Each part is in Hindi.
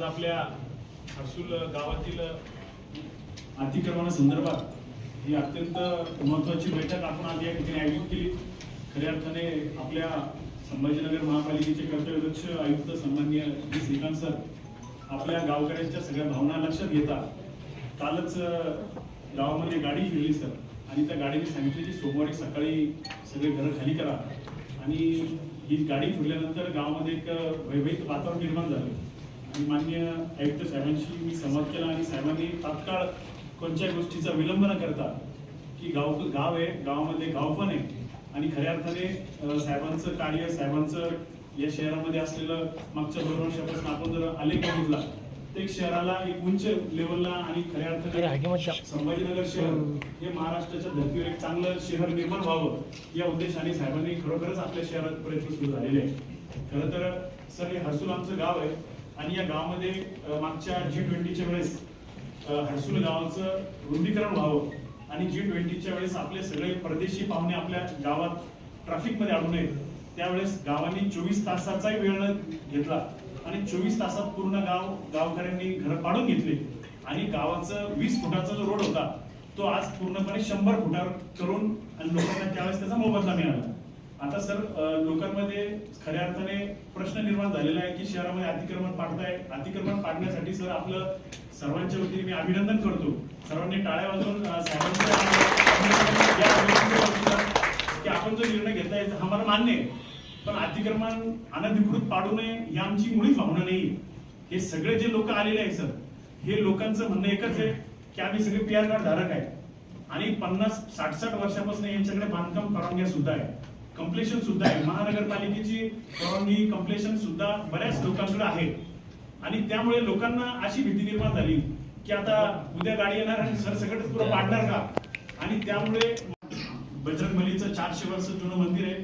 आज आपल्या हर्सूल गावातील अतिक्रमणासंदर्भात ही अत्यंत महत्त्वाची बैठक आपण आज या ठिकाणी आयोजित केली. खऱ्या अर्थाने आपल्या संभाजीनगर महापालिकेचे कर्तव्यदक्ष आयुक्त सन्मान्य श्रीकांत सर आपल्या गावकऱ्यांच्या सगळ्या भावना लक्षात घेता कालच गावामध्ये गाडी फिरली सर. आणि त्या गाडीने सांगितले की सोमवारी सकाळी सगळे घरं खाली करा. आणि ही गाडी फिरल्यानंतर गावामध्ये एक वैवाहिक वातावरण निर्माण झालं. आणि मान्य आयुक्त साहेबांशी मी संवाद केला आणि साहेबांनी तात्काळ कोणत्याही गोष्टीचा विलंब न करता की गाव गाव आहे गावामध्ये गाव पण आहे आणि खऱ्या अर्थाने साहेबांचं कार्य साहेबांचं या शहरामध्ये असलेलं मागच्या दोन वर्षापासून आपण जर आलेख बघितला तर एक शहराला एक उंच लेवलला आणि खऱ्या अर्थाने संभाजीनगर शहर हे महाराष्ट्राच्या धर्तीवर एक चांगलं शहर निर्माण व्हावं या उद्देशाने साहेबांनी खरोखरच आपल्या शहरात प्रयत्न सुरू झालेले आहे खरं तर सर हे हर्सुल आमचं गाव आहे. आणि या गावामध्ये मागच्या जी ट्वेंटीच्या वेळेस अ, हर्सुल गावाचं रुंदीकरण व्हावं आणि जी ट्वेंटीच्या वेळेस आपले सगळे परदेशी पाहुणे आपल्या गावात ट्रॅफिकमध्ये अडू नयेत. त्यावेळेस गावांनी चोवीस तासाचाही वेळ घेतला आणि चोवीस तासात पूर्ण गाव गावकऱ्यांनी घर पाडून घेतले. आणि गावाचं वीस फुटाचा जो रोड होता तो आज पूर्णपणे शंभर फुटावर करून आणि लोकांना त्यावेळेस त्याचा मोबदला मिळाला. आता सर लोकांमध्ये खऱ्या अर्थाने प्रश्न निर्माण झालेला आहे की शहरामध्ये अतिक्रमण पाडताय. अतिक्रमण पाडण्यासाठी सर आपलं सर्वांच्या वतीने मी अभिनंदन करतो. सर्वांनी टाळ्या वाजून की आपण जो निर्णय घेतलाय हा मला मान्य आहे. पण अतिक्रमण अनधिकृत पाडू नये ही आमची मुळीच भावना नाही. हे सगळे जे लोक आलेले आहेत सर हे लोकांचं म्हणणं एकच आहे की आम्ही सगळे पी आर कार्ड धारक आहे. आणि पन्नास साठ साठ वर्षापासून यांच्याकडे बांधकाम परवानग्या सुद्धा आहे कम्प्लेशन सुद्धा आहे. महानगरपालिकेची परवानगी कम्प्लेशन सुद्धा बऱ्याच लोकांकडे आहे. आणि त्यामुळे लोकांना अशी भीती निर्माण झाली की आता उद्या गाडी येणार आणि सर सगळं पुरं पाडणार का? आणि त्यामुळे बजरंग बलीचं चारशे वर्ष जुनं मंदिर आहे.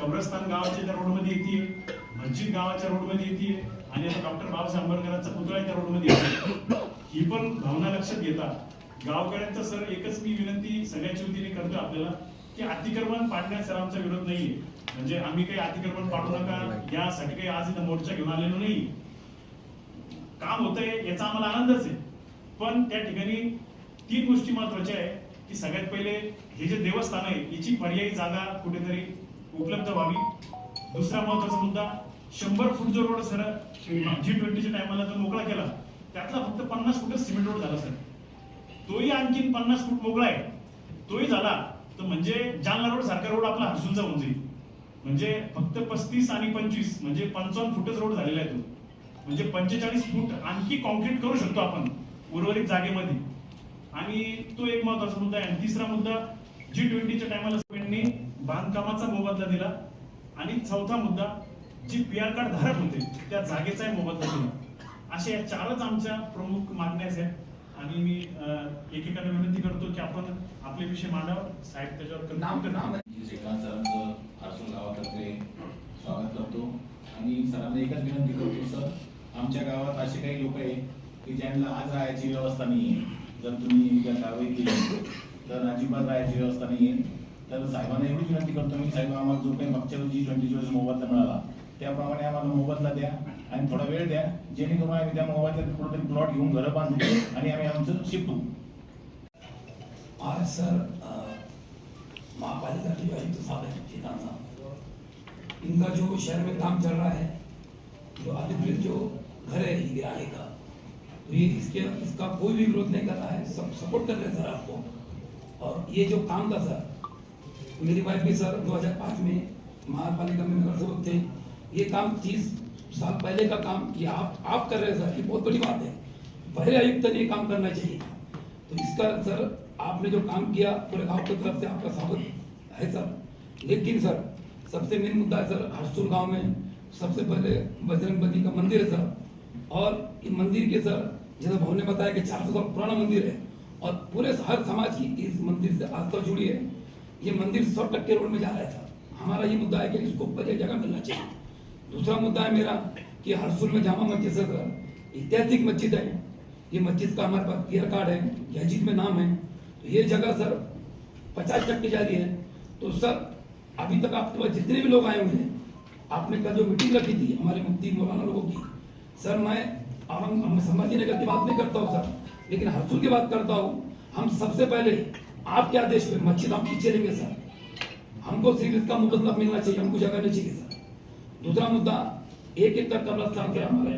कब्रस्तान गावाच्या त्या रोडमध्ये येते मस्जिद गावाच्या रोडमध्ये येते आणि आता डॉक्टर बाबासाहेब आंबेडकरांचा पुतळा त्या रोडमध्ये येते ही पण भावना लक्षात घेता गावकऱ्यांचा सर एकच मी विनंती सगळ्याच्या वतीने करतो आपल्याला. की अतिक्रमण पाडण्यास सर आमचा विरोध नाहीये. म्हणजे आम्ही काही अतिक्रमण पाडू नका. यासाठी काही आज इथं मोर्चा घेऊन आलेलो नाही. काम होतंय याचा आम्हाला आनंदच आहे. पण त्या ठिकाणी तीन गोष्टी महत्त्वाच्या आहे की सगळ्यात पहिले हे जे देवस्थान आहे याची पर्यायी जागा कुठेतरी उपलब्ध व्हावी. दुसरा महत्त्वाचा मुद्दा शंभर फूट जो रोड सर जी ट्वेंटीच्या टायमाला जो मोकळा केला त्यातला फक्त पन्नास फुटच सिमेंट रोड झाला सर. तोही आणखीन पन्नास फूट मोकळा आहे. तोही झाला तर म्हणजे जालना रोड सारखा रोड आपला हर्सूलचा होऊन जाईल. म्हणजे फक्त पस्तीस आणि पंचवीस म्हणजे पंचावन्न फुटच रोड झालेला आहे तो. म्हणजे पंचेचाळीस फूट आणखी कॉन्क्रीट करू शकतो आपण उर्वरित जागेमध्ये. आणि तो एक महत्त्वाचा मुद्दा आहे. आणि तिसरा मुद्दा जी ट्वेंटीच्या टायमाला स्पेंडनी बांधकामाचा मोबदला दिला. आणि चौथा मुद्दा जी पी आर कार्ड धारक होते त्या जागेचाही मोबदला दिला. अशा या चारच आमच्या प्रमुख मागण्या आहेत. आणि मी एकेकाने विनंती करतो की आपण आपले विषय मांडावं. साहेब त्याच्यावर नाम नाम हर्सूल गावातर्फे स्वागत करतो. आणि सरांना एकच विनंती करतो सर आमच्या गावात असे काही लोक आहे की ज्यांना आज राहायची व्यवस्था नाही आहे जर तुम्ही जर कारवाई केली तर अजिबात राहायची व्यवस्था नाही आहे तर साहेबांना एवढीच विनंती करतो मी साहेब आम्हाला जो काही मागच्या जी ट्वेंटी वेळेस मोबदला मिळाला त्याप्रमाणे आम्हाला मोबदला द्या आणि थोडा वेळ द्या. जेणेकरून आम्ही त्या मोबदल्यात कुठेतरी प्लॉट घेऊन घरं बांधू आणि आम्ही आमचं होऊ आज सर महापालिका के आयुक्त साहब है साहब इनका जो शहर में काम चल रहा है। जो अधिकृत जो घर है गिराने का। तो ये इसके, इसका कोई भी विरोध नहीं कर रहा है, सब सपोर्ट कर रहे हैं सर आपको। और ये जो काम था सर, मेरी वाइफ भी सर 2005 में महापालिका में नगर सेवक थे। ये काम 30 साल पहले का काम, ये आप आप कर रहे हैं सर, ये बहुत बड़ी बात है। पहले आयुक्त ने काम करना चाहिए तो इसका सर, आपने जो काम किया, पूरे गाँव की तरफ़ से आपका स्वागत है सर। लेकिन सर, सबसे मेन मुद्दा है सर, हरसुल गाँव में सबसे पहले बजरंग का मंदिर है सर। और ये मंदिर के सर, जैसे भाव ने बताया कि चार सौ साल पुराना मंदिर है। और पूरे हर समाज की इस मंदिर से आस्था जुड़ी है। ये मंदिर सौ टक्के रोड में जा रहा है सर। हमारा ये मुद्दा है कि इसको बढ़िया जगह मिलना चाहिए। दूसरा मुद्दा है मेरा कि हरसुल में जामा मस्जिद है सर ऐतिहासिक मस्जिद है। ये मस्जिद का हमारे पास क्लियर कार्ड है, यजीद में नाम है। तो ये जगह सर पचास टक्के जा रही है। तो सर, अभी तक आपके पास जितने भी लोग आए हुए हैं, आपने कल जो मीटिंग रखी थी हमारे मुफ्ती मौलाना लोगों की, सर मैं संभाजी नगर की बात नहीं करता हूँ सर, लेकिन हरसुल की बात करता हूँ। हम सबसे पहले आपके आदेश पे मस्जिद हम पीछे लेंगे सर। हमको सिर्फ़ इसका मुबदला मिलना चाहिए, हमको जगह नहीं चाहिए सर। दूसरा मुद्दा एक एकड़ कब्रस्तान क्या हमारा?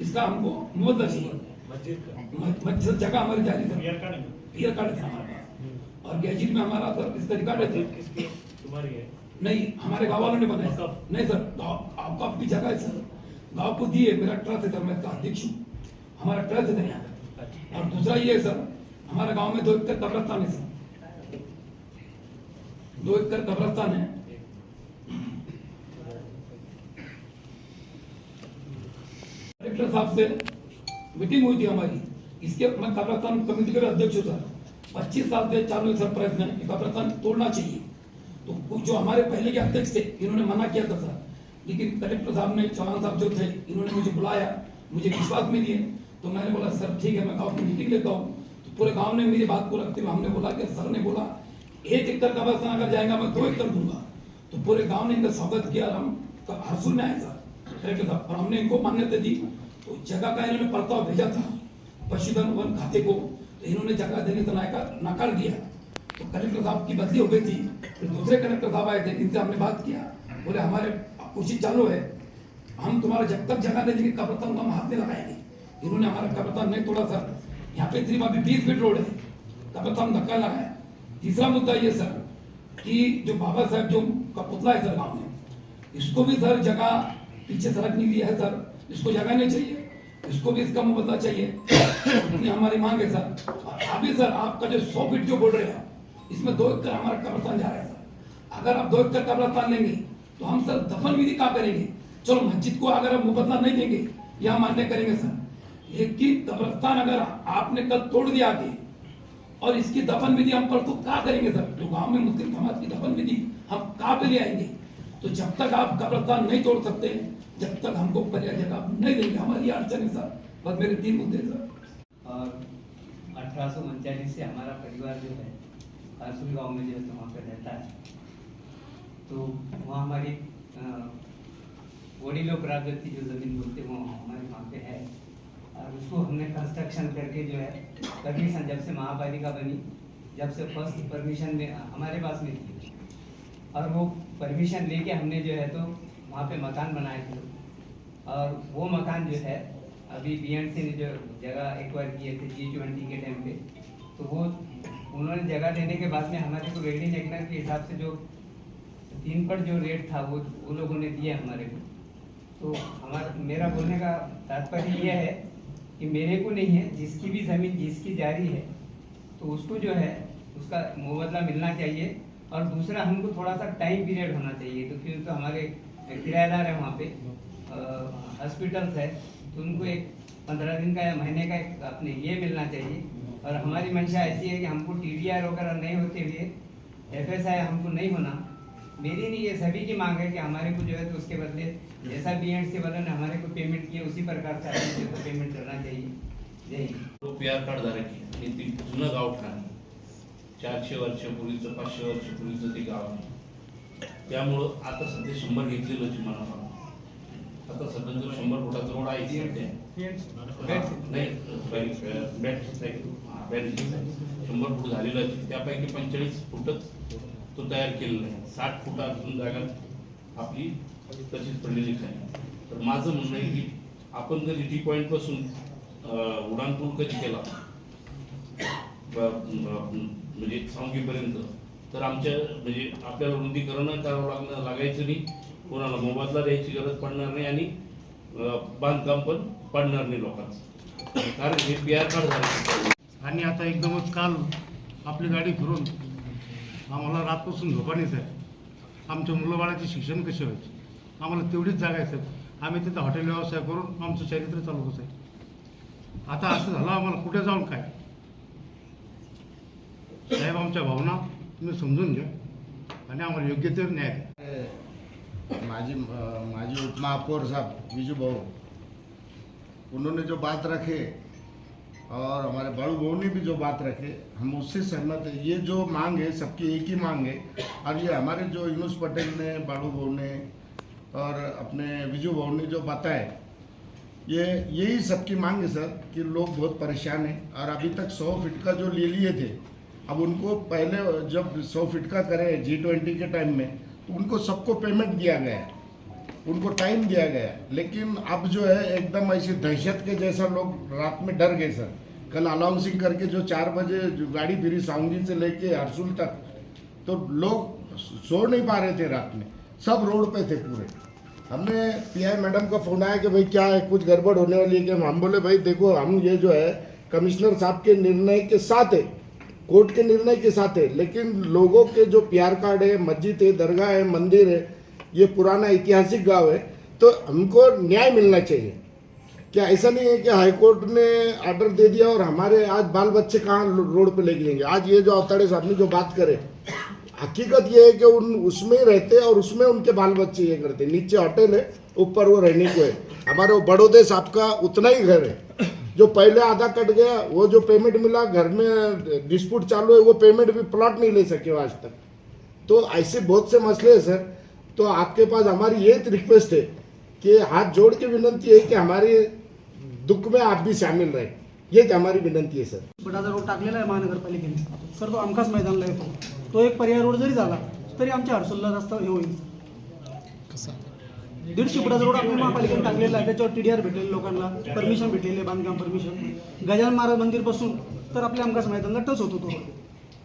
इसका हमको मुबदला चाहिए मस्जिद जगह हमारी जारी सर क्लियर कार्ड था हमारे पास। और गैजेट में हमारा सर इसका रिकॉर्ड है? तुम्हारी है। नहीं हमारे गाँव वालों ने बनाया नहीं सर गाँव आपको आपकी जगह है सर। गाँव को दिए मेरा ट्रस्ट है सर मैं इसका अध्यक्ष हूँ। हमारा ट्रस्ट है यहाँ और दूसरा ये है सर हमारे गाँव में दो एकड़ कब्रस्तान है सर। दो एकड़ कब्रस्तान है। कलेक्टर साहब से मीटिंग हुई थी हमारी। इसके मैं कब्रस्तान कमेटी का अध्यक्ष सर पच्चीस साल से चालू है प्रयत्न है कब्रस्तान तोड़ना चाहिए। तो जो हमारे पहले के अध्यक्ष थे, इन्होंने मना किया था सर। लेकिन कलेक्टर साहब ने, चौहान साहब जो थे, इन्होंने मुझे बुलाया, मुझे विश्वास में दिए। तो मैंने बोला, सर, ठीक है, मैं गाँव की मीटिंग लेता हूँ। तो पूरे गाँव ने मेरी बात को रखते हुए हमने बोला कि सर ने बोला, एक एकड़ कब्रस्तान अगर जाएगा, मैं दो एकड़ दूँगा। तो पूरे गाँव ने इनका स्वागत किया हम हरसुल में आए सर कलेक्टर साहब और हमने इनको मान्यता दी तो जगह का इन्होंने प्रस्ताव भेजा था, पशुधन वन खाते को तो इन्होंने जगह देने से नकार नकार दिया। तो कलेक्टर साहब की बदली हो गई थी, फिर दूसरे कलेक्टर साहब आए थे, इनसे हमने बात किया, बोले, हमारे कोशिश चालू है, हम तुम्हारा जब तक जगह दे देंगे कब्रस्तान को हम हाथ नहीं लगाएँगे। इन्होंने हमारा कब्रस्तान नहीं तोड़ा, सर। यहाँ पे सिर्फ़ अभी बीस फीट रोड है कब्रस्तान धक्का लगाया तीसरा मुद्दा ये, सर, कि जो बाबा साहब, जो का पुतला है, सर, गाँव में, इसको भी, सर, जगह पीछे सड़क नहीं लिया है सर। इसको जगह नहीं चाहिए। इसको भी इसका मुबदला चाहिए। इतनी हमारी मांग है सर। अभी सर, आपका जो सौ फीट जो बोल रहे हैं, इसमें दो एकड़ हमारा कब्रस्तान जा रहा है सर। अगर आप दो एकड़ कब्रस्तान लेंगे तो हम सर दफन विधि कहाँ करेंगे। चलो, मस्जिद को अगर हम मुबदला नहीं देंगे या मान्य करेंगे सर। लेकिन कब्रस्तान अगर आपने कल तोड़ दिया आगे, और इसकी दफन विधि हम पर तो क्या करेंगे सर? जो गाँव में मुस्लिम समाज की दफन विधि हम कहाँ पे ले आएँगे? तो जब तक आप कब्रस्तान नहीं तोड़ सकते, जब तक हमको पर्याय जगह नहीं देंगे। हमारी अड़चन है सर बस मेरे तीन मुद्दे सर। और अठारह से हमारा परिवार जो है हरसुल गाँव में जो है तो वहाँ पे रहता है। तो वहाँ हमारी वडीलों प्रागति जो ज़मीन बोलते हैं, वो हमारे वहाँ पे है। और उसको हमने कंस्ट्रक्शन करके जो है परमिशन जब से महापालिका बनी, जब से फ़र्स्ट परमिशन में, हमारे पास में थी। और वो परमिशन लेके हमने जो है तो वहाँ पे मकान बनाए थे। और वो मकान जो है, अभी बीएनसी ने जो जगह एक्वायर किए थे जी ट्वेंटी के टाइम पे तो वो उन्होंने जगह देने के बाद में हमारे को वेल्डिंग एक्टर के हिसाब से जो तीन पर जो रेट था, वो वो लोगों ने दिया हमारे को। तो हमारा, मेरा बोलने का तात्पर्य यह है कि मेरे को नहीं है, जिसकी भी ज़मीन, जिसकी जारी है तो उसको जो है, उसका मुबदला मिलना चाहिए। और दूसरा हमको थोड़ा सा टाइम पीरियड होना चाहिए तो फिर तो हमारे किराएदार है वहाँ पे हॉस्पिटल्स है तो उनको एक पंद्रह दिन का या महीने का एक अपने ये मिलना चाहिए। और हमारी मंशा ऐसी है कि हमको टी डी आर वगैरह नहीं होते हुए एफ़ एस आई हमको नहीं होना। मेरी नहीं, ये सभी की मांग है कि हमारे को जो है तो उसके बदले जैसा बी एंड सी वालों ने हमारे को पेमेंट किया, उसी प्रकार से पेमेंट करना चाहिए। जय हिंद। तो जुनं गाव ठाणे चारशे वर्षापूर्वीचं पाचशे वर्षापूर्वीचं ते गाव आहे. त्यामुळं आता सध्या शंभर घेतलेलं होती मला आता सध्या जो शंभर फुटाचा रोड आहे सध्या नाही शंभर फूट झालेलं आहे. त्यापैकी पंचेचाळीस फुटच तो तयार केलेला आहे. साठ फुट अजून जागा आपली तशीच पडलेलीच आहे तर माझं म्हणणं आहे की आपण जर टी पॉईंटपासून उड्डाणपूल कधी केला? म्हणजे सांगीपर्यंत. तर आमच्या म्हणजे आपल्याला रुंदीकरण करावं लागणं लागायचं नाही. कोणाला मोबादला द्यायची गरज पडणार नाही आणि बांधकाम पण पडणार नाही लोकांचं. कारण हे पी आर कार्ड झालं. आणि आता एकदमच काल आपली गाडी फिरून आम्हाला रातपासून झोपा नाही साहेब आमच्या मुलंबाळाचे शिक्षण कसे व्हायचे? आम्हाला तेवढीच जागा आहे साहेब आम्ही तिथं हॉटेल व्यवसाय करून आमचं चरित्र चालवत साहेब आता असं झालं आम्हाला कुठे जाऊन काय? साहेब, आमच्या भावना तुम्ही समजून घ्या आम्हाला योग्य न्याय माजी माजी उप महापौर साहब, विजू भाऊ. उन्होंने जो बात रखे और हमारे बड़ू बहू ने भी जो बात रखे, हम उससे सहमत है। ये जो मांग है, सबकी एक ही मांग है। और ये हमारे जो यूनुस पटेल ने, बाड़ू बहू ने और अपने विजू बहू ने जो बताए ये, यही सबकी मांग है, सर, कि लोग बहुत परेशान हैं। और अभी तक सौ फीट का जो ले लिए थे अब उनको पहले जब सौ फीट का करे जी ट्वेंटी के टाइम में तो उनको सबको पेमेंट दिया गया उनको टाइम दिया गया लेकिन अब जो है, एकदम ऐसी दहशत के जैसा लोग रात में डर गए सर। कल अनाउंसिंग करके जो चार बजे जो गाड़ी फिरी साउंगी से लेके हरसुल तक तो लोग सो नहीं पा रहे थे रात में। सब रोड पे थे पूरे। हमने पीआई मैडम का फ़ोन आया कि भाई क्या है, कुछ गड़बड़ होने वाली है कि हम बोले, भाई देखो, हम ये जो है कमिश्नर साहब के निर्णय के साथ है। कोर्ट के निर्णय के साथ है, लेकिन लोगों के जो प्यार कार्ड है, मस्जिद है, दरगाह है, मंदिर है, ये पुराना ऐतिहासिक गाँव है तो हमको न्याय मिलना चाहिए। क्या ऐसा नहीं है कि हाईकोर्ट ने ऑर्डर दे दिया और हमारे आज बाल बच्चे कहाँ रोड पे ले जाएँगे? आज ये जो अवताड़े साहब ने जो बात करे, हकीकत ये है कि उन, उसमें ही रहते और उसमें उनके बाल बच्चे ये करते नीचे होटल है, ऊपर वो रहने को है। हमारे वो बड़ौदे साहब का उतना ही घर है। जो पहले आधा कट गया वो जो पेमेंट मिला घर में डिस्प्यूट चालू है वो पेमेंट भी प्लॉट नहीं ले सके आज तक। तो ऐसे बहुत से मसले हैं सर तो आपके पास हमारी ये रिक्वेस्ट है कि हाथ जोड़ के विनंती है कि हमारे दुख में आप भी शामिल रहे। ये हमारी विनंती है सर बटाचा रोड टाकलेला आहे महानगरपालिकेने. सर तो हमखास मैदानला येतो. तो एक पर्याय रोड जरी झाला तरी आमच्या हर्सुलला जास्त हे होईल. दीडशे फुटाचा रोड आपल्या महापालिकेने टाकलेला आहे. त्याच्यावर टी डी आर भेटलेले लोकांना परमिशन भेटलेले बांधकाम परमिशन गजानन महाराज मंदिरपासून तर आपल्या हमखास मैदानला टच होतो तो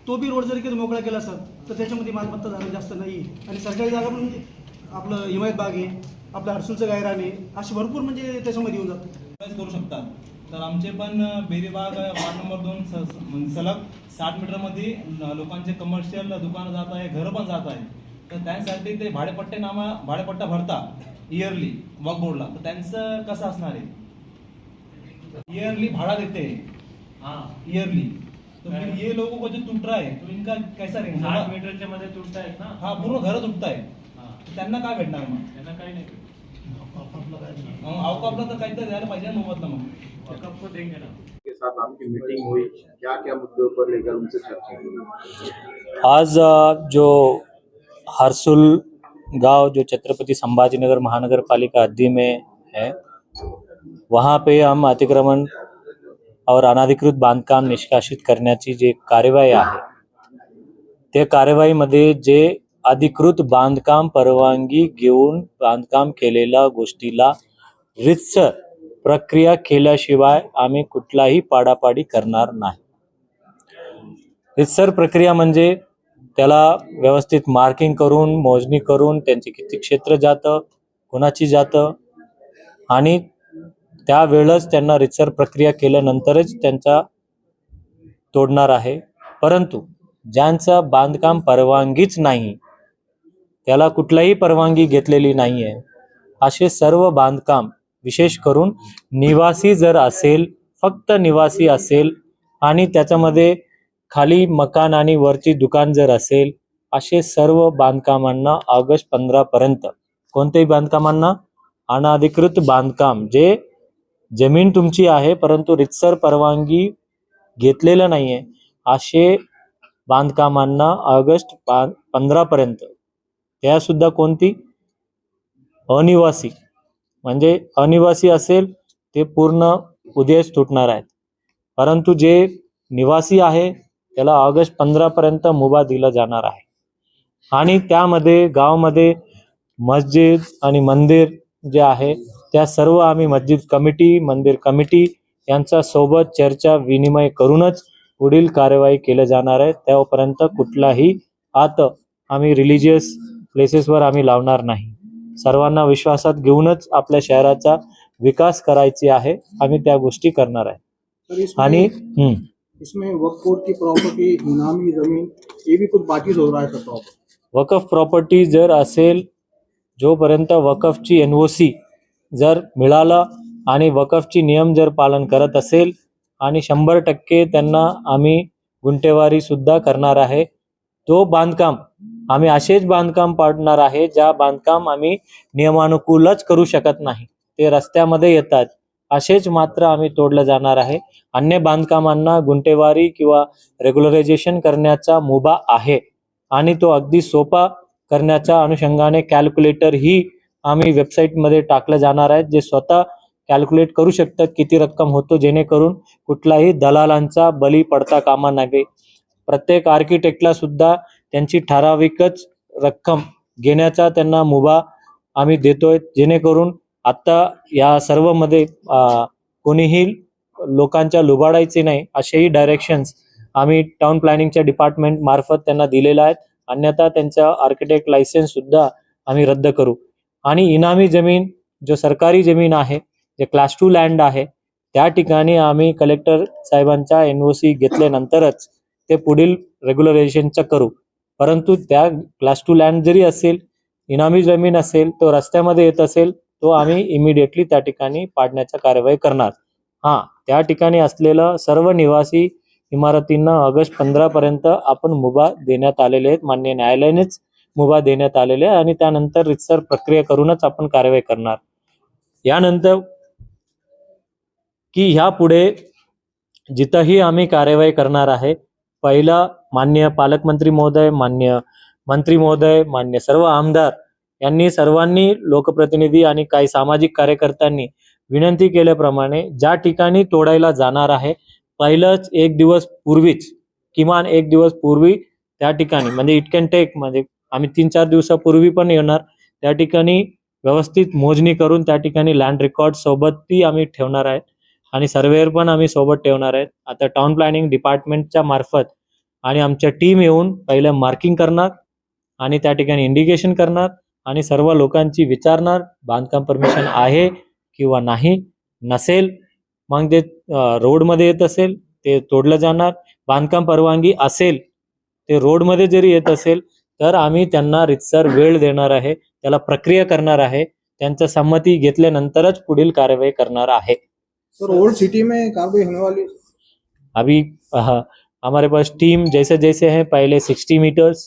तो बी रोड जरी किती मोकळा केला सर तर त्याच्यामध्ये मालमत्ता झालं जास्त नाही. आणि सरकारी जागा पण आपलं हिमायत बाग आहे आपलं हर्सुलचं गायरान आहे असे भरपूर म्हणजे त्याच्यामध्ये येऊन जातात करू शकतात तर आमचे पण बेरीबाग वार्ड नंबर दोन म्हणजे सलग साठ मीटरमध्ये लोकांचे कमर्शियल दुकानं जात आहे घरं पण जात आहे तर त्यांसाठी ते भाडेपट्टे नामा भाडेपट्टा भरता इयरली वॉक बोर्डला तर त्यांचं कसं असणार आहे? इयरली भाड़ा देते. हैं इयरली तो फिर ये लोगों को जो टूट रहा है तो इनका कैसा रहेगा साठ मीटरच्या मध्ये तुटतायत ना? हा पूर्ण घरं तुटताय हा. त्यांना काय भेटणार मग? त्यांना काही नाही मग अवकापला तर काहीतरी द्यायला पाहिजे ना मोबदला मग. कप्प देंगे ना के साथ आपकी मीटिंग हुई? क्या क्या मुद्दों पर लेकर उनसे चर्चा आज जो हरसुल गांव जो छत्रपति संभाजीनगर महानगर पालिका हद्दी में है वहाँ पे हम अतिक्रमण और अनाधिकृत बांधकाम निष्कासित करण्याची जे कार्यवाही आहे त्या कार्यवाहीमध्ये जे अधिकृत बांधकाम परवानगी घेऊन बांधकाम केलेल्या गोष्टीला रितसर प्रक्रिया केल्याशिवाय आम्ही कुठलाही पाडापाडी करणार नाही. रितसर प्रक्रिया म्हणजे त्याला व्यवस्थित मार्किंग करून मोजणी करून त्यांची किती क्षेत्र जातं कोणाची जातं आणि त्यावेळच त्यांना रितसर प्रक्रिया केल्यानंतरच त्यांचा तोडणार आहे. परंतु ज्यांचं बांधकाम परवानगीच नाही त्याला कुठलाही परवानगी घेतलेली नाही आहे असे सर्व बांधकाम विशेष करून निवासी जर असेल फक्त निवासी असेल आणि त्याच्यामध्ये खाली मकान आणि वरची दुकान जर असेल असे सर्व बांधकामांना ऑगस्ट पंधरा पर्यंत. कोणत्याही बांधकामांना? अनाधिकृत बांधकाम जे जमीन तुमची आहे परंतु रितसर परवानगी घेतलेलं नाही आहे असे बांधकामांना ऑगस्ट पंधरा पर्यंत. त्यासुद्धा कोणती? अनिवासी. म्हणजे अनिवासी असेल ते पूर्ण उद्याच तुटणार आहेत. परंतु जे निवासी आहे त्याला ऑगस्ट पंधरा पर्यंत मुभा दिला जाणार आहे. आणि त्यामध्ये गावामध्ये मस्जिद आणि मंदिर जे आहे त्या सर्व आम्ही मस्जिद कमिटी मंदिर कमिटी यांच्या सोबत चर्चा विनिमय करूनच पुढील कार्यवाही केलं जाणार आहे. त्यापर्यंत कुठलाही आत आम्ही रिलिजियस प्लेसेसवर आम्ही लावणार नाही. सर्वांना विश्वासात घेऊनच आपल्या शहराचा विकास करायची आहे. आम्ही त्या गोष्टी करणार आहे. आणि हम्म. इसमें वक्फ बोर्ड की प्रॉपर्टी इनामी जमीन ये भी कुछ बाकी हो रहा है सर वकफ प्रॉपर्टी जर असेल जोपर्यंत वकफची एन ओ सी जर मिळालं आणि वकफची नियम जर पालन करत असेल आणि शंभर टक्के त्यांना आम्ही गुंटेवारी सुद्धा करणार आहे. तो बांधकाम आम्ही असेच बांधकाम पाडणार आहे ज्या बांधकाम आम्ही नियमानुकूलच करू शकत नाही. ते रस्त्यामध्ये येतात. असेच मात्र आम्ही तोडलं जाणार आहे. अन्य बांधकामांना गुंटेवारी किंवा रेग्युलरायझेशन करण्याचा मुभा आहे आणि तो अगदी सोपा करण्याच्या अनुषंगाने कॅल्क्युलेटर ही आम्ही वेबसाईटमध्ये टाकलं जाणार आहे जे स्वतः कॅल्क्युलेट करू शकतात किती रक्कम होतो जेणेकरून कुठलाही दलालांचा बली पडता कामा नये. प्रत्येक आर्किटेक्टला सुद्धा त्यांची ठराविकच रक्कम घेण्याचा त्यांना मुभा आम्ही देतोय जेणेकरून आता या सर्वमध्ये कोणीही लोकांच्या लुबाडायचे नाही असेही डायरेक्शन्स आम्ही टाउन प्लॅनिंगच्या डिपार्टमेंट मार्फत त्यांना दिलेल्या आहेत. अन्यथा त्यांचा आर्किटेक्ट लायसन्स सुद्धा आम्ही रद्द करू. आणि इनामी जमीन जो सरकारी जमीन आहे जे क्लास टू लँड आहे त्या ठिकाणी आम्ही कलेक्टर साहेबांचा एन ओ सी घेतल्यानंतरच ते पुढील रेग्युलरायझेशनचं करू. परंतु त्या क्लास टू लँड जरी असेल इनामी जमीन असेल तो रस्त्यामध्ये येत असेल तो आम्ही इमिडिएटली त्या ठिकाणी पाडण्याचा कार्यवाही करणार. हा त्या ठिकाणी असलेलं सर्व निवासी इमारतींना ऑगस्ट पंधरा पर्यंत आपण मुभा देण्यात आलेले आहेत. मान्य न्यायालयानेच मुभा देण्यात आलेले आहे आणि त्यानंतर रितसर प्रक्रिया करूनच आपण कारवाई करणार. यानंतर की ह्या पुढे जिथंही आम्ही कार्यवाही करणार आहे पहिला मान्य पालकमंत्री महोदय मान्य मंत्री महोदय मान्य सर्व आमदार यांनी सर्वांनी लोकप्रतिनिधी आणि काही सामाजिक कार्यकर्त्यांनी विनंती केल्याप्रमाणे ज्या ठिकाणी तोडायला जाणार आहे पहिलंच एक दिवस पूर्वीच किमान एक दिवस पूर्वी त्या ठिकाणी म्हणजे इट कॅन टेक म्हणजे आम्ही तीन चार दिवसापूर्वी पण येणार त्या ठिकाणी व्यवस्थित मोजणी करून त्या ठिकाणी लँड रेकॉर्ड सोबत ती आम्ही ठेवणार आहे. आणि सर्वेअर पण आम्ही सोबत ठेवणार आहेत. आता टाउन प्लॅनिंग डिपार्टमेंटच्या मार्फत आणि आमच्या टीम येऊन पहिलं मार्किंग करणार आणि त्या ठिकाणी इंडिकेशन करणार. आणि सर्व लोकांची विचारणार बांधकाम परमिशन आहे किंवा नाही नसेल मग ते रोडमध्ये येत असेल ते तोडलं जाणार बांधकाम परवानगी असेल ते रोडमध्ये जरी येत असेल तर आम्ही त्यांना रितसर वेळ देणार आहे त्याला प्रक्रिया करणार आहे त्यांचं संमती घेतल्यानंतरच पुढील कार्यवाही करणार आहे सर ओल्ड सिटी में कार्रवाई होने वाली है? अभी अह, हमारे पास टीम जैसे जैसे हैं पहले 60 मीटर्स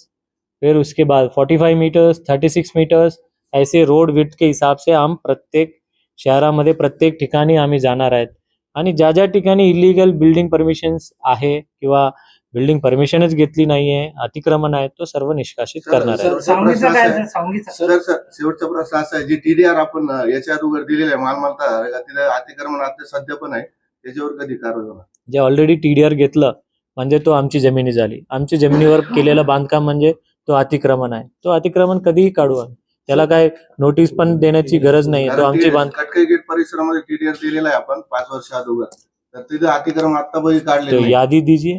फिर उसके बाद 45 मीटर्स 36 मीटर्स ऐसे रोड विथ के हिसाब से हम प्रत्येक शहरामध्ये प्रत्येक ठिकाणी आम्ही जाणार आहेत. आणि ज्या ज्या ठिकाणी इलिगल बिल्डिंग परमिशन्स आहे किंवा बिल्डिंग परमिशनच घेतली नाहीये अतिक्रमण आहे तो सर्व निष्कासित करणार आहे शेवटचा प्रश्न असा आहे- सर सर शेवटचा प्रश्न असा आहे जी टीडीआर आपण याच्या अगोदर दिलेला आहे मालमत्ता तिथे अतिक्रमण आता सध्या पण आहे त्याच्यावर कधी कारवाई होणार? जे ऑलरेडी टीडीआर घेतलं म्हणजे तो आमची जमिनी झाली. आमची जमिनीवर केलेलं बांधकाम म्हणजे तो अतिक्रमण आहे. तो अतिक्रमण कधीही काढू आम्ही. त्याला काय नोटीस पण देण्याची गरज नाही तो आमची बाँध कटकई गेट परिसरामध्ये टीडीआर दिलेला आहे आपण पाच वर्ष अगोदर. तर तिथे अतिक्रमण आता बघी काढले तो यादी दीजिए.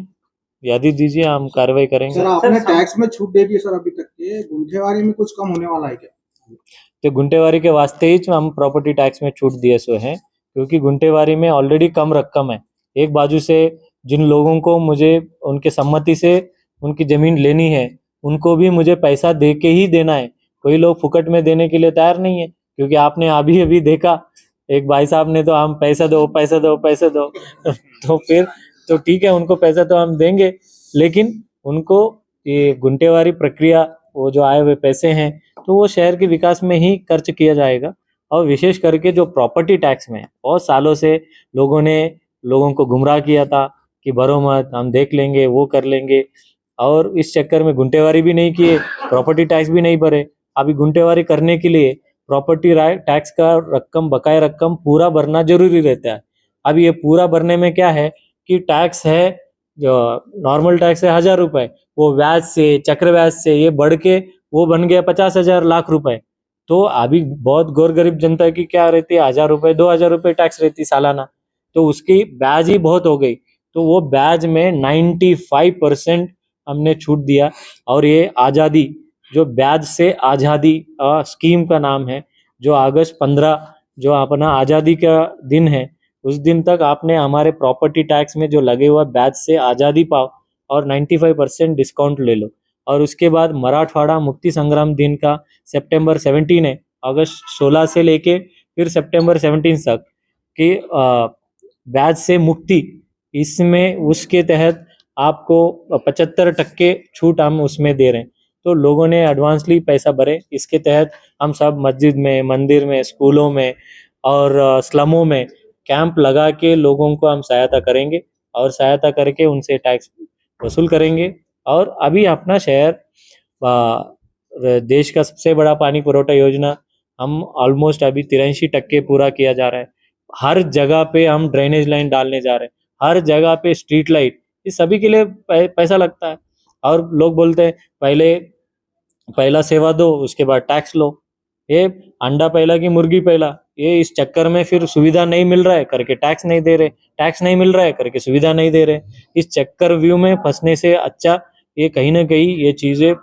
यादी दीजिए हम कार्रवाई करेंगे. सर आपने टैक्स में छूट दे दी है सर अभी तक के. गुंठेवारी में कुछ कम होने वाला है क्या? तो गुंटेवारी के वास्ते ही हम प्रॉपर्टी टैक्स में छूट दिए सो हैं क्योंकि गुंटेवारी में ऑलरेडी कम रकम है. एक बाजू से जिन लोगों को मुझे उनके सम्मति से उनकी ज़मीन लेनी है उनको भी मुझे पैसा दे के ही देना है। कोई लोग फुकट में देने के लिए तैयार नहीं है, क्योंकि आपने अभी अभी देखा, एक भाई साहब ने तो हम पैसा दो पैसा दो पैसा दो तो फिर तो ठीक है, उनको पैसा तो हम देंगे, लेकिन उनको ये गुंटेवारी प्रक्रिया, वो जो आए हुए पैसे हैं तो वो शहर के विकास में ही खर्च किया जाएगा, और विशेष करके जो प्रॉपर्टी टैक्स में बहुत सालों से लोगों ने, लोगों को गुमराह किया था कि भरो मत, हम देख लेंगे, वो कर लेंगे और इस चक्कर में घुंटेवारी भी नहीं किए प्रॉपर्टी टैक्स भी नहीं भरे। अभी गुंटेवारी करने के लिए प्रॉपर्टी टैक्स का रकम, बकाया रकम पूरा भरना ज़रूरी रहता है। अब ये पूरा भरने में क्या है कि टैक्स है, जो नॉर्मल टैक्स है, हज़ार रुपए। वो ब्याज से चक्र ब्याज से ये बढ़ के वो बन गया पचास हज़ार, लाख रुपए। तो अभी बहुत गौर गरीब जनता की क्या रहती है, हज़ार रुपए, दो हज़ार रुपए टैक्स रहती सालाना। तो उसकी ब्याज ही बहुत हो गई। तो वो ब्याज में नाइन्टी फाइव परसेंट हमने छूट दिया। और ये आज़ादी, जो ब्याज से आज़ादी स्कीम का नाम है, जो अगस्त पंद्रह, जो अपना आज़ादी का दिन है, उस दिन तक आपने हमारे प्रॉपर्टी टैक्स में जो लगे हुआ ब्याज से आज़ादी पाओ और 95 परसेंट डिस्काउंट ले लो। और उसके बाद मराठवाड़ा मुक्ति संग्राम दिन का सितंबर 17 है, अगस्त 16 से लेके फिर सितंबर 17 तक कि ब्याज से मुक्ति, इसमें उसके तहत आपको पचहत्तर टक्के छूट हम उसमें दे रहे हैं। तो लोगों ने एडवांसली पैसा भरे। इसके तहत हम सब मस्जिद में, मंदिर में, स्कूलों में और स्लमों में कैंप लगा के लोगों को हम सहायता करेंगे और सहायता करके उनसे टैक्स वसूल करेंगे। और अभी अपना शहर देश का सबसे बड़ा पानी पुरोठा योजना हम ऑलमोस्ट अभी तिरासी टक्के पूरा किया जा रहा है। हर जगह पे हम ड्रेनेज लाइन डालने जा रहे हैं। हर जगह पे स्ट्रीट लाइट ये सभी के लिए पैसा लगता है। और लोग बोलते हैं, पहले, पहला सेवा दो, उसके बाद टैक्स लो। ये अंडा पहला की मुर्गी पहला? ये इस चक्कर में फिर सुविधा नहीं मिल रहा है, करके टैक्स नहीं दे रहे। टैक्स नहीं मिल रहा है, करके सुविधा नहीं दे रहे। इस चक्कर व्यू में फंसने से अच्छा ये कहीं ना कहीं ये चीज़ें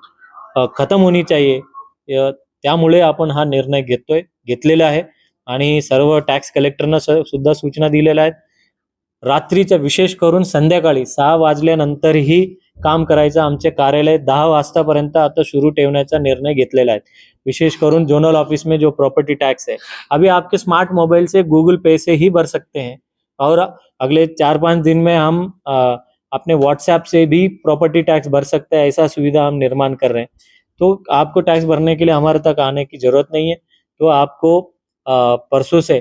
खतम होणी चाहिए। आपण हा निर्णय घेतोय, घेतलेला आहे. आणि सर्व टॅक्स कलेक्टरना स- सुद्धा सूचना दिलेल्या आहेत. रात्रीच्या विशेष करून संध्याकाळी सहा वाजल्यानंतरही काम करायचं आमचे कार्यालय दहा वाजतापर्यंत आता सुरू ठेवण्याचा निर्णय आहे. विशेष करून जोनल ऑफ़िस में जो प्रॉपर्टी टैक्स है अभी आपके स्मार्ट मोबाइल से गूगल पे से ही भर सकते हैं. और अगले चार पाँच दिन में हम अ, अपने व्हाट्सएप से भी प्रॉपर्टी टैक्स भर सकते हैं ऐसा सुविधा हम निर्माण कर रहे हैं। तो आपको टैक्स भरने के लिए हमारे तक आने की ज़रूरत नहीं है। तो आपको परसों से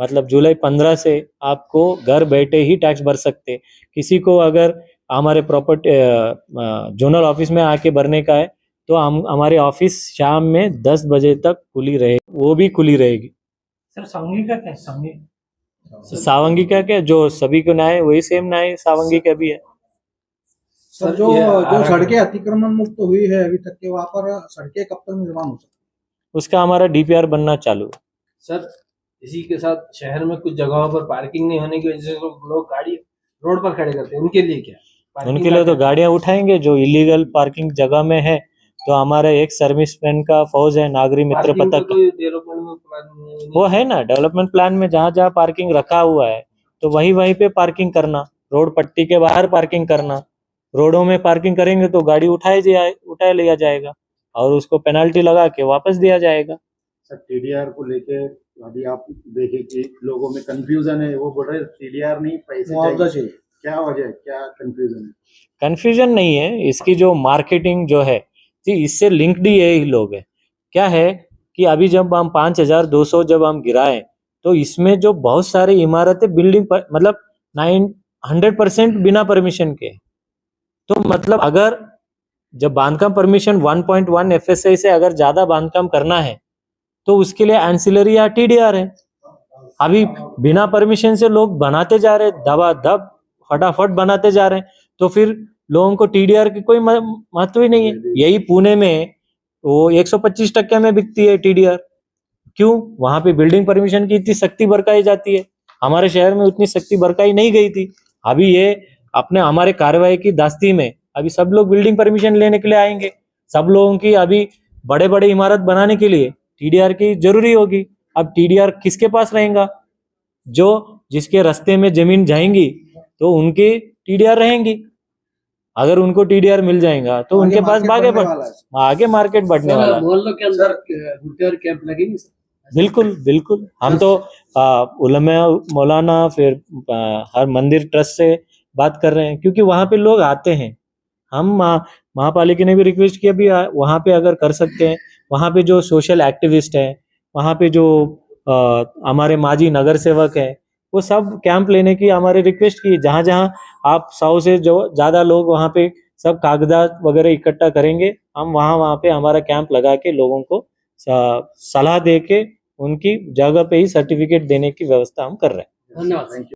मतलब जुलाई पंद्रह से आपको घर बैठे ही टैक्स भर सकते किसी को अगर हमारे प्रॉपर्टी जोनल ऑफ़िस में आके भरने का है तो हम हमारे ऑफ़िस शाम में दस बजे तक खुली रहे वो भी खुली रहेगी। सर सावंगी का क्या सावंगी। सावंगी का क्या? जो सभी को न्याय वही सेम न्याय सावंगी का भी है। सर जो जो सड़कें अतिक्रमण मुक्त हुई है अभी तक के वहाँ पर सड़कें कब तक निर्माण हो सकती उसका हमारा डीपीआर बनना चालू है। सर इसी के साथ शहर में कुछ जगहों पर पार्किंग नहीं होने की वजह से लोग गाड़ी रोड पर खड़े करते हैं। उनके लिए क्या? उनके लिए तो? गाड़ियाँ उठाएँगे जो इलीगल पार्किंग जगह में है तो हमारे एक सर्विसमैन का फौज है नागरी मित्र पथक। है। वो है ना डेवलपमेंट प्लान में जहाँ जहाँ पार्किंग रखा हुआ है तो वही वही पे पार्किंग करना रोड पट्टी के बाहर पार्किंग करना। रोडों में पार्किंग करेंगे तो गाड़ी उठाए जाए उठाए लिया जाएगा और उसको पेनल्टी लगा के वापस दिया जाएगा। सर टीडीआर को लेके अभी आप देखे कि लोगों में कंफ्यूजन है वो बोल रहे टीडीआर नहीं पैसे मुआवजा चाहिए। क्या वजह है? क्या कंफ्यूजन है? कंफ्यूजन नहीं है इसकी जो मार्केटिंग जो है जी इससे लिंक्ड ही यही लोग है। क्या है कि अभी जब हम पाँच हज़ार दो सौ जब हम गिराए तो इसमें जो बहुत सारी इमारतें बिल्डिंग पर मतलब नाइन हंड्रेड परसेंट बिना परमिशन के। तो मतलब अगर जब बांधकाम परमिशन 1.1 एफएसआई से अगर ज़्यादा बांधकाम करना है तो उसके लिए एंसिलरी या टीडीआर है। अभी बिना परमिशन से लोग बनाते जा रहे दबा दब फटाफट बनाते जा रहे हैं तो फिर लोगों को टीडीआर की कोई महत्व ही नहीं है। यही पुणे में वो 125 टक्के में बिकती है टीडीआर क्यों? वहाँ पे बिल्डिंग परमिशन की इतनी सख्ती बरकाई जाती है। हमारे शहर में उतनी सख्ती बरकाई नहीं गई थी। अभी ये अपने हमारे कार्रवाई की दास्ती में अभी सब लोग बिल्डिंग परमिशन लेने के लिए आएँगे। सब लोगों की अभी बड़े बड़े इमारत बनाने के लिए टीडीआर की ज़रूरी होगी। अब टीडीआर किसके पास रहेगा? जो जिसके रास्ते में ज़मीन जाएँगी तो उनकी टीडीआर रहेंगी। अगर उनको टीडीआर मिल जाएगा तो उनके पास आगे। आगे मार्केट बढ़ने वाला है। मोहल्लों के अंदर कैंप लगेंगे बिल्कुल बिल्कुल। हम तो उलमा मौलाना फिर आ, हर मंदिर ट्रस्ट से बात कर रहे हैं क्योंकि वहाँ पे लोग आते हैं। हम महापालिका ने भी रिक्वेस्ट किया भी वहाँ पे अगर कर सकते हैं वहाँ पे जो सोशल एक्टिविस्ट हैं, वहाँ पे जो हमारे माजी नगर सेवक हैं, वो सब कैंप लेने की हमारे रिक्वेस्ट की। जहाँ जहाँ आप सौ से जो, ज़्यादा लोग वहाँ पे सब कागजात वगैरह इकट्ठा करेंगे, हम वहाँ वहाँ पे हमारा कैंप लगा के लोगों को सलाह दे के उनकी जगह पे ही सर्टिफिकेट देने की व्यवस्था हम कर रहे हैं। धन्यवाद।